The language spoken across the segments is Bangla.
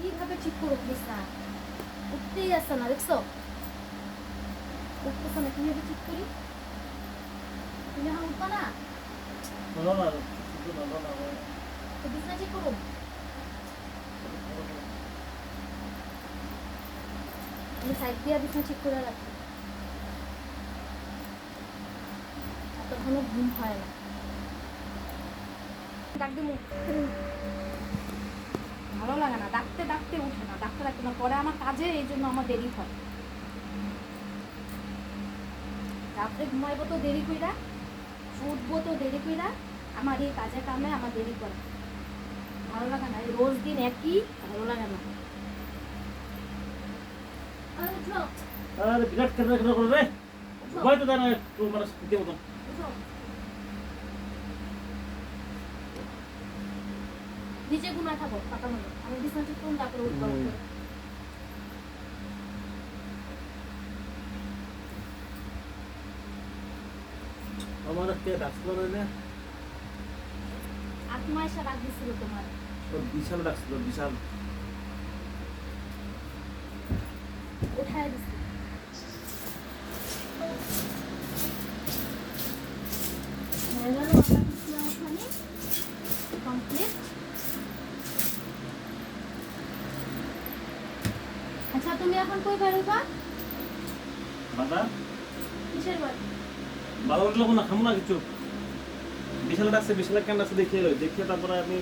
কীভাবে ঠিক করো বিছনা উঠতেই আসছে না দেখছ? উঠতেছে না কীভাবে ঠিক করি? তুমি এখন উঠবা না? না না না। তো বিছনা ঠিক করো। আমি সাইড দিয়ে বিছনা ঠিক করে রাখি এত ঘন ঘুম হয় না। ডাক ভালো লাগে না ডাকতে ডাকতে উঠে না। ডাকতে ডাকতে না পরে আমার কাজে এই জন্য আমার দেরি হয়। রাত্রে ঘুমাইবো তো দেরি কইরা উঠবো তো দেরি কইরা আমার এই কাজে কামে আমার দেরি করে। ভালো লাগে না এই রোজ দিন একই ভালো লাগে না। আরে বিরাট কেন কেন করে রে ভয় তো জানা একটু মানে স্মৃতি নিচে ঘুমায় থাকো পাতার মতো আমি বিছানা করুন তারপরে উঠবো। আমার কে ডাকছিল না আত্মা এসে রাখ দিছিল তোমার। বিশাল ডাকছিল বিশাল উঠায় দিছিল কমপ্লিট আচ্ছা তুমি এখন কই বেরোবা বাবা? কিসের বাড়ি? বাবা উঠল না খামো না কিছু। বিশাল ডাকছে বিশাল কেন আছে দেখিয়ে লই। দেখিয়ে তারপরে আমি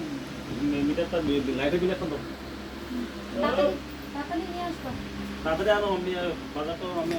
মিটারটা লাইটের বিল এখন তাড়াতাড়ি নিয়ে আসবা। তাড়াতাড়ি আনো আমি বাজার তো আমি